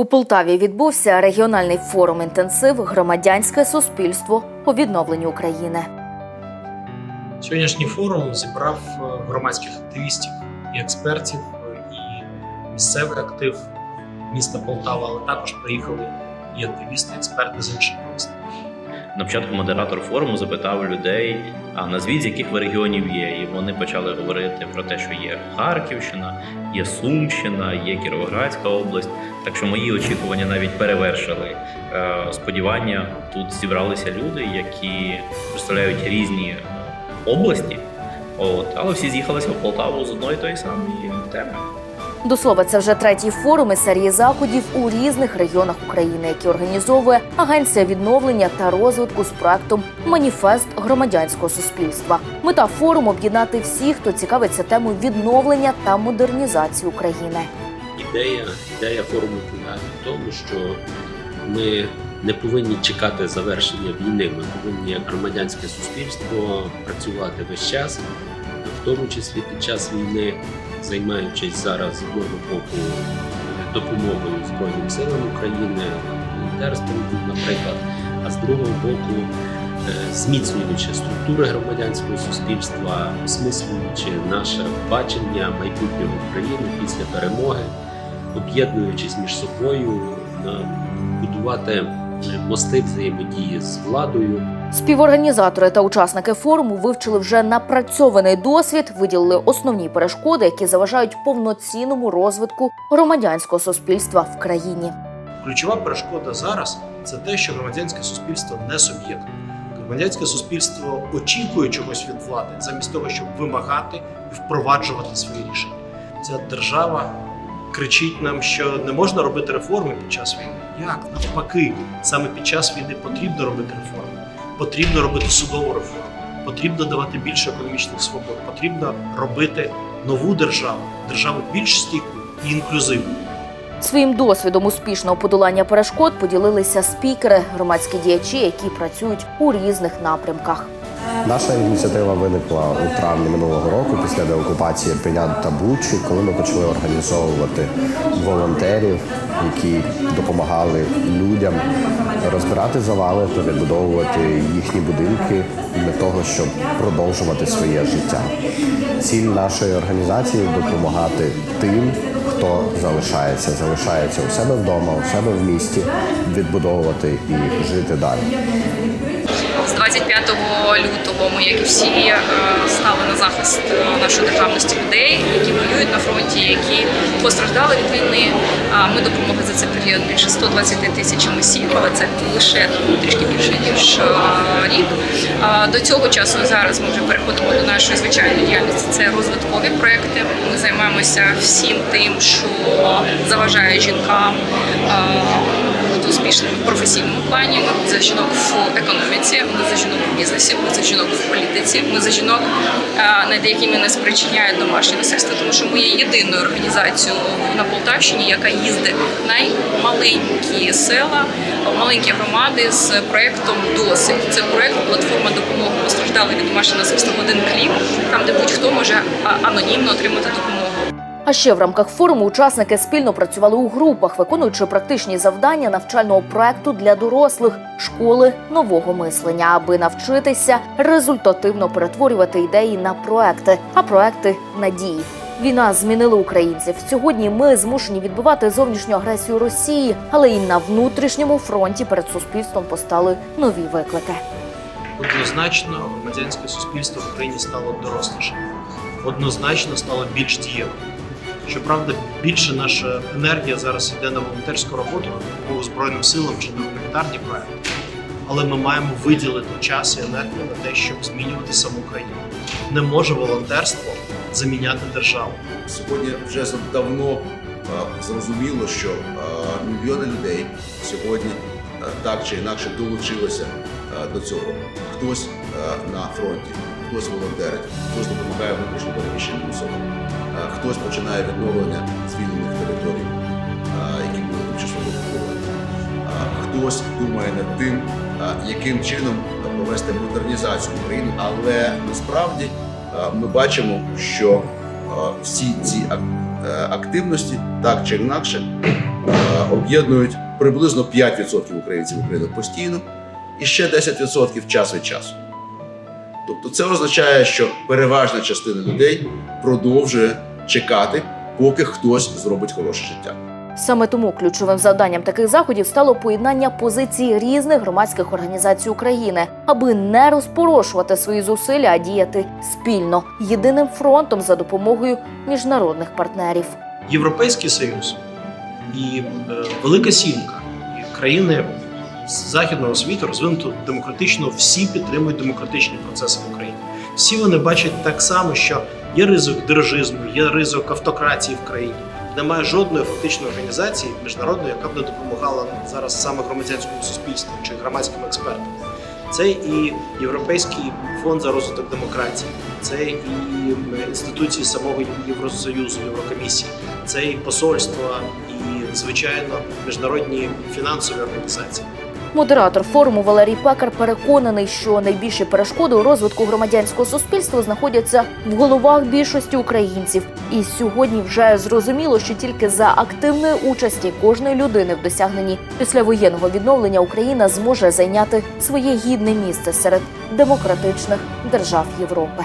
У Полтаві відбувся регіональний форум інтенсив Громадянське суспільство у відновленні України. Сьогоднішній форум зібрав е, громадських активістів і експертів, е, і місцевий актив міста Полтава, але також приїхали і активісти, експерти з інших. На початку модератор форуму запитав людей, а назвіть з яких ви регіонів є. І вони почали говорити про те, що є Харківщина, є Сумщина, є Кіровоградська область. Так що мої очікування навіть перевершили е, сподівання. Тут зібралися люди, які представляють різні області. От, але всі з'їхалися в Полтаву з одної тої самої теми. До слова, це вже третій форум із серії заходів у різних регіонах України, які організовує Агенція відновлення та розвитку з проектом Маніфест громадянського суспільства. Мета форуму об'єднати всіх, хто цікавиться темою відновлення та модернізації України. ідея, ідея форуму полягає в тому, що ми не повинні чекати завершення війни. Ми повинні як громадянське суспільство працювати весь час, в тому числі під час війни, займаючись зараз з одного боку допомогою Збройним силам України, волонтерством, наприклад, а з другого боку. е, Зміцнюючи структури громадянського суспільства, осмислюючи наше бачення майбутнього України після перемоги, об'єднуючись між собою, будувати мости взаємодії з владою, Співорганізатори та учасники форуму вивчили вже напрацьований досвід, виділили основні перешкоди, які заважають повноцінному розвитку громадянського суспільства в країні. Ключова перешкода зараз це те, що громадянське суспільство не суб'єкт. Громадянське суспільство очікує чогось від влади, замість того, щоб вимагати і впроваджувати свої рішення. Ця держава кричить нам, що не можна робити реформи під час війни. Як навпаки, саме під час війни потрібно робити реформи, потрібно робити судову реформу, потрібно давати більше економічних свобод, потрібно робити нову державу, державу більш стійку і інклюзивну. Своїм досвідом успішного подолання перешкод поділилися спікери, громадські діячі, які працюють у різних напрямках. Наша ініціатива виникла у травні минулого року після деокупації Ірпеня та Бучі, коли ми почали організовувати волонтерів, які допомагали людям розбирати завали та відбудовувати їхні будинки для того, щоб продовжувати своє життя. Ціль нашої організації допомагати тим, хто залишається, залишається у себе вдома, у себе в місті, відбудовувати і жити далі. З 25 лютого ми, як і всі, е, стали на захист е, нашої державності людей, які воюють на фронті, які постраждали від війни. Ми допомогли за цей період більше 120 тисячам осіб, але це лише трішки більше ніж е, рік. До цього часу зараз ми вже переходимо до нашої звичайної діяльності. Це розвиткові проекти. Ми займаємося всім тим, що заважає жінкам. Успішними в професійному плані. Ми за жінок в економіці, ми за жінок в бізнесі, ми за жінок в політиці, ми за жінок, е, над якими не спричиняють домашнє насильство, тому що ми є єдиною організацією на Полтавщині, яка їздить наймаленькі села, маленькі громади з проектом Досить. Це проект платформа допомоги постраждалим від домашнього насильства в один клік, там де будь-хто може анонімно отримати допомогу. А ще в рамках форуму учасники спільно працювали у групах, виконуючи практичні завдання навчального проекту для дорослих школи нового мислення, аби навчитися результативно перетворювати ідеї на проекти, а проекти на дії. Війна змінила українців. Сьогодні ми змушені відбивати зовнішню агресію Росії, але і на внутрішньому фронті перед суспільством постали нові виклики. Однозначно, громадянське суспільство в Україні стало дорослішим. Однозначно стало більш дієвим. Щоправда, більше наша енергія зараз йде на волонтерську роботу, допомогу Збройним силам чи на гуманітарні проекти. Але ми маємо виділити час і енергію на те, щоб змінювати саму країну. Не може волонтерство заміняти державу. Сьогодні вже давно е, зрозуміло, що е, мільйони людей сьогодні е, так чи інакше долучилися до цього. Хтось е, на фронті, хтось волонтерить, хтось допомагає внутрішньо переміщеним особам, е, хтось починає відновлення звільнених територій, е, які були тимчасово окуповані. Е, Хтось думає над тим, е, яким чином провести модернізацію України, але насправді е, ми бачимо, що е, всі ці е, активності так чи інакше е, об'єднують приблизно 5% українців України постійно і ще 10% час від часу. Тобто це означає, що переважна частина людей продовжує чекати, поки хтось зробить хороше життя. Саме тому ключовим завданням таких заходів стало поєднання позицій різних громадських організацій України, аби не розпорошувати свої зусилля, а діяти спільно єдиним фронтом за допомогою міжнародних партнерів. Європейський Союз і е, Велика Сімка, і країни західного світу розвинуто демократично, всі підтримують демократичні процеси в Україні. Всі вони бачать так само, що є ризик дирижизму, є ризик автократії в країні. Немає жодної фактичної організації міжнародної, яка б не допомагала зараз саме громадянському суспільству чи громадським експертам. Це і Європейський фонд за розвиток демократії, це і інституції самого Євросоюзу, Єврокомісії, це і посольства, і звичайно міжнародні фінансові організації. Модератор форуму Валерій Пекар переконаний, що найбільші перешкоди у розвитку громадянського суспільства знаходяться в головах більшості українців. І сьогодні вже зрозуміло, що тільки за активної участі кожної людини в досягненні післявоєнного відновлення Україна зможе зайняти своє гідне місце серед демократичних держав Європи.